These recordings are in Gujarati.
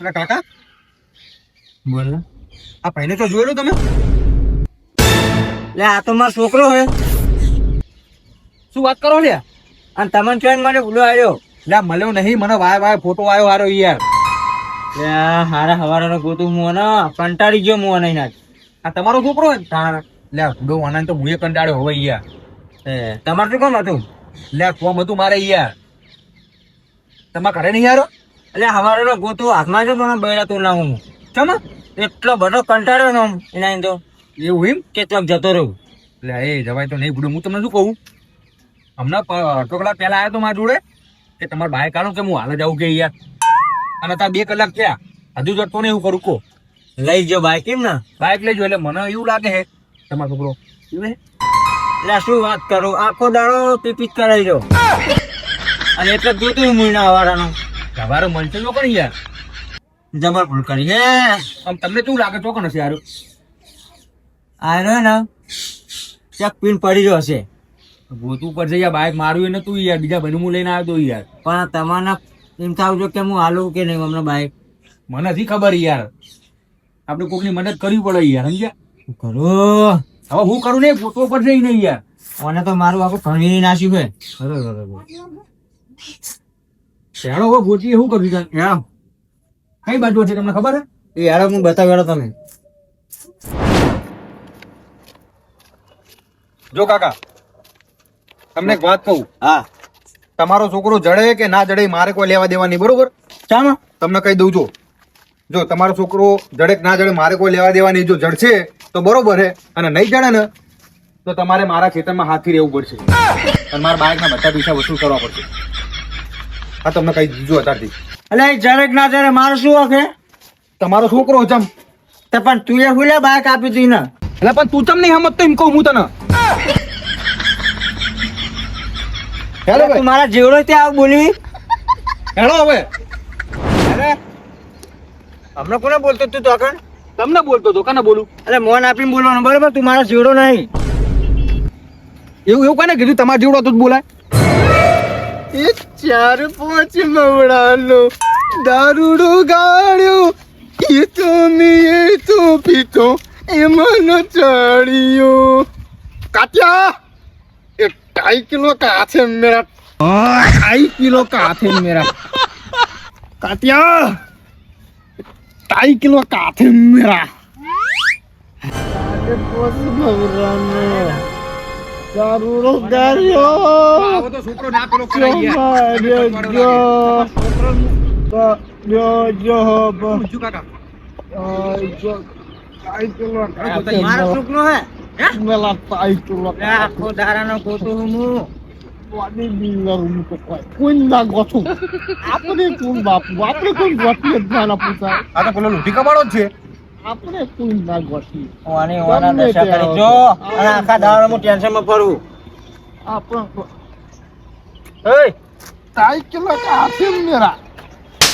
એટલે કાકા. બોલ. આ ભાઈને તો જોયેલું તમે? લે આ તો મારો છોકરો હે શું વાત કરો લે અને તમને ચોઈન મને ભૂલો આવ્યો. લે મળ્યો નહીં મને વાય વાય ફોટો આવ્યો હારો યાર. લે હારા હવારાનો ગોતું હું ને કંટાળી ગયો હું નહીં નાખ આ તમારો છોકરો હે તાણ. લે ગો આનંદ તો મુએ કંટાળ્યો હવે યાર. એ તમારે શું કોમ હતું? લે કોમ હતું મારે યાર. તમારા ઘરે નહીં યાર એટલે હવારાનો ગોતું હાથમાં જો પણ બૈરા તો ના હું. ચમ એટલો બધો કંટાળ્યો ને એના તો. એવું એમ કે ચોક જતો રહ્યું એટલે એ જવાય તો નહીં ભૂડો હું તમને શું કહું? હમણાં અડધો કલાક પહેલા આવ્યો તો મારા જોડે કે તમારે બાઈક કાઢો કે હું હાલ જ આવું કે યાર અને તાર બે કલાક થયા. હજુ જતો નહીં એવું કરું કહો. લઈ જાઓ બાઇક એમ ને? બાઈક લઈ જો એટલે મને એવું લાગે છે તમારો છોકરો. એવું? એટલે શું વાત કરું? આખો દાડો પીપીચ કરાવી દો. અને એટલે જોતું મુઈના હવારાનો સવારે મળશે નો કરી યાર. જબર ભૂલ કરી હે. આમ તમને શું લાગે ચોકન હશે યાર આ રહ્યો ને ચેક પીન પડી રહ્યો હશે. ગોતું પર યાર બાઈક માર્યું એને તું યાર બીજા ભાઈ હું લઈને આવ્યો તો યાર. પણ તમારા એમ થાવ જો કે હું હાલું કે નહીં હમણાં બાઈક? મને નથી ખબર યાર. આપણે કોકની મદદ કરવી પડે યાર સમજ્યા? કરો? હવે હું કરું ને ગોતવો પડશે ઈ નહીં યાર. મને તો મારું આખું ભણી નાખ્યું છે. શેડો હવે ગોચી શું કર્યું છે? યાર કઈ બાજુ છે તમને ખબર છે? એ હાલો હું બતાવ્યો તમે. જો કાકા તમને એક વાત કહું. હા. તમારો છોકરો જડે કે ના જડે મારે કોઈ લેવા દેવાની બરોબર? ચાલો તમને કહી દઉં છું. જો તમારો છોકરો જડે કે ના જડે મારે કોઈ લેવા દેવાની જો જડશે તો બરોબર છે. અને નહીં જડે ને તો તમારે મારા ખેતરમાં હાથથી રહેવું પડશે. અને મારા બાળકના બધા પૈસા વસૂલ કરવા પડશે. આ તમને કહી દીધું અત્યારથી એટલે જરેક ના જરે મારો શું હશે તમારો છોકરો જમ. તે પણ તું એ હુલે બાઈક આપી હતી ને. એટલે પણ તું તમને નહીં સમજતો એમ કહું હું તને? હેલો તું મારા જેવડો ત્યાં આવ બોલી? હેલો હવે. અરે. હમણાં કોને બોલતો તું તો આગળ? તમને બોલતો તો કને બોલું? અરે મોન આપીને બોલવાનું બરાબર? તું મારા જેવડો નહીં. એવું એવું કોને કીધું? તમારા જેવડો તો જ બોલાય. એ ચાર પાંચ મવડાનો દારૂડો ગાળ્યો એ તો મેં તો પીતો એમાં ચડ્યો કાત્યા એ ટાઈ કિલો કા હાથે મેરા ટાઈ કિલો કા હાથે મેરા કાત્યા ટાઈ કિલો કા હાથે મેરા પોસ ભવરાને मेरा આવો તો છોકરો ના પેલો કરાઈ ગયા. ઊંચું કાકા? મારા સુખનો હે. આખો દારાનો ખોટું હું. આ તો પેલો લૂંટી કમાડો જ ગોઠવી ઓની ઓના દશા કરી. જો અને આખા દાડાનો હું ટેન્શનમાં ફરું. એય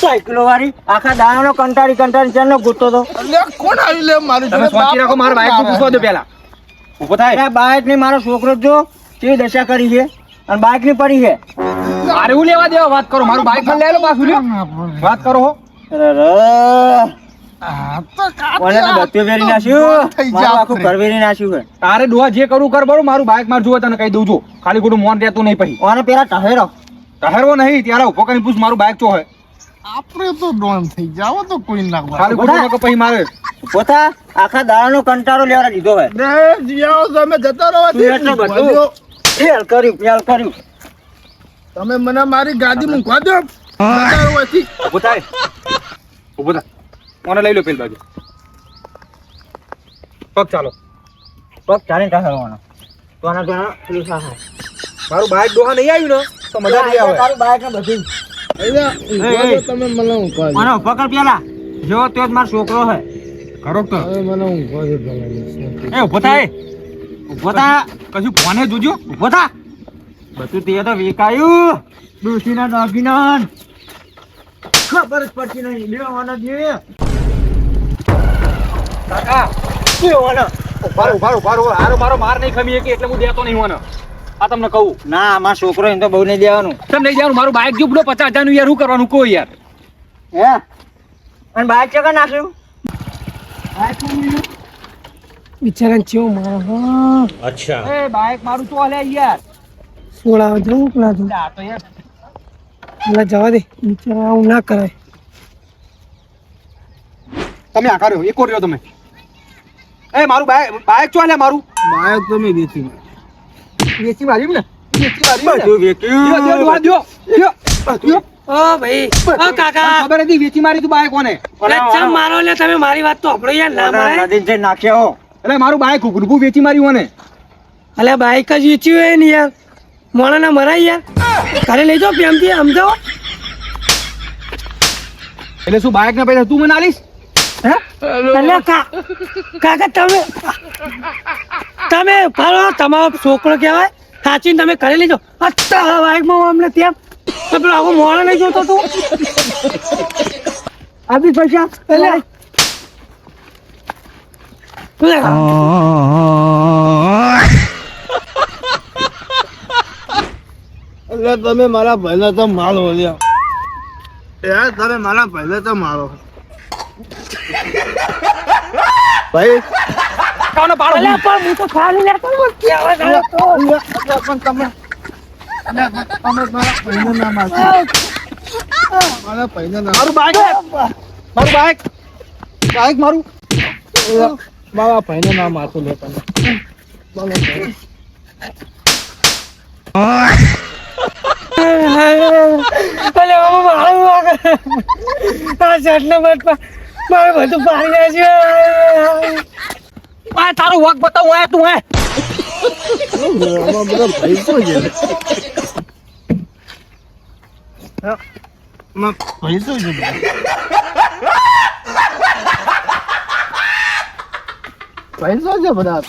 સાયકલો વાળી? આખા દાડાનો કંટાળી કંટાળી ચાલનો ગૂંટતો તો તમે સોચી રાખો મારા બાઈકનું પૂછવા દો પેલા ઊભો થાય. અરે બાઈકની મારો છોકરો જ કેવી દશા કરી છે? અને બાઈકની પડી છે. મારે હું લેવા દેવા? વાત કરો. મારું બાઈક લઈ લો પાછું વાત કરો હો. અરે. તારે ડોહા જે કરવું કર બરો મારું બાઈક માર જુઓ તને કહી દઉં છું. ખાલી ખોટું મોન રહેતું નહીં પછી. ઓને પેલા ટહેરો. ટહેરવો નહીં ત્યારે ઊભો કરીને પૂછ મારું બાઈક ચો હે? આપણે તો ડોન થઈ જાવ તો કોઈ ના ખાલી ખોટું નકર પછી મારે. પોતા આખા દાડાનો કંટાળો લેવા દીધો જીયાઓ તમે જતા રહો એટલો બધું. ફેલ કર્યું ફેલ કર્યું. તમે મને મારી ગાડી મૂકવા દો મને લઈ લો પેલી બાજુ. પગ ચાલો. પગ ચાલીને કરવાનો તો આના ઘણા પેલું સાહા. મારું બાઇક ડોહા નહીં આવ્યું ને તો મજા નહીં આવે. તારું બાઇક ને બધું. અહીંયા ઊંઘવા દો તમે મને ઊંઘવા મને પકડ પેલા. જો તે જ મારો છોકરો છે ખરો તો. મને ઊંઘવા એ ઊભો થાય ઊભો થા. કશું ફોને જોજો. ઊભો થા. બધું તે તો વેકાયું. ડોશીના દાગીના ખબર જ પડતી નહીં. લેવાના કાકા શું ઊભા ઉભારો ઉભારો ઉભારો ઊભા હારો મારો માર નહીં ખમી કે એટલે હું દેતો નહીં મને આ તમને કહું. ના મારો છોકરો એમ તો બહુ નહીં દેવાનું. તમે નહીં જવાનું મારું બાઇક જો બધો પચાસ હજારનું યાર શું કરવાનું? કહો યાર. હે? અને બાઇક ચકા નાખ્યું બિચારા ચેવો મારો અચ્છા. એ બાઇક મારું તો અલે યાર. સોળા જવું પેલા તો આ તો યાર. પેલા જવા દે. બિચારા આવું ના કરાય. તમે આ કર્યો એક રહ્યો તમે. એ મારું બાઈક બાઈક ચો લે મારું? બાયક તમે વેચી વેચી મારી ને? વેચી મારી બધું વેચ્યું. દ્યો, દ્યો, દ્યો. ઓ ભાઈ ઓ કાકા. ખબર હતી વેચી મારી તું બાઈક કોને? ચમ મારો લે તમે મારી વાત તો આપણો યાર ના મારે નદીને જઈને નાખ્યો એટલે મારું બાઈક ઉઘડું વેચી માર્યું મને અલે બાઈક જ વેચ્યું હોય ને યાર. મોણા ના મરાય યાર. ઘરે લઈ જાઓ પ્રેમથી સમજાવો. એટલે શું બાઈક ના પૈસા તું મને આલીશ કાકા તમે તમે ફરો તમારો છોકરો કહેવાય. સાચીને તમે કરી લેજો. અત્યારે બાઈકમાં અમને ત્યાં તો પેલો આખો મોડો નહીં જોતો તું. આપી પૈસા. એટલે એટલે તમે મારા પહેલા તો મારો લ્યો યાર તમે મારા પહેલા તો મારો ભાઈ. કાનો પાડો. અલે પણ હું તો ખાલી લેતો હું કહેવા ગયો તો. પણ તમે તમે મારા પહેલા ના મારશો મારા પહેલા ના મારું બાઈક મારું બાઈક બાઈક મારું. મારા પહેલા ના મારશો લે તમે. અલે હવે મારું વાગે. આ બટમાં મારે બધું પાડી જાય છે આ તારું વક બતાવું હે તું પૈસો છે પૈસો છે બધા.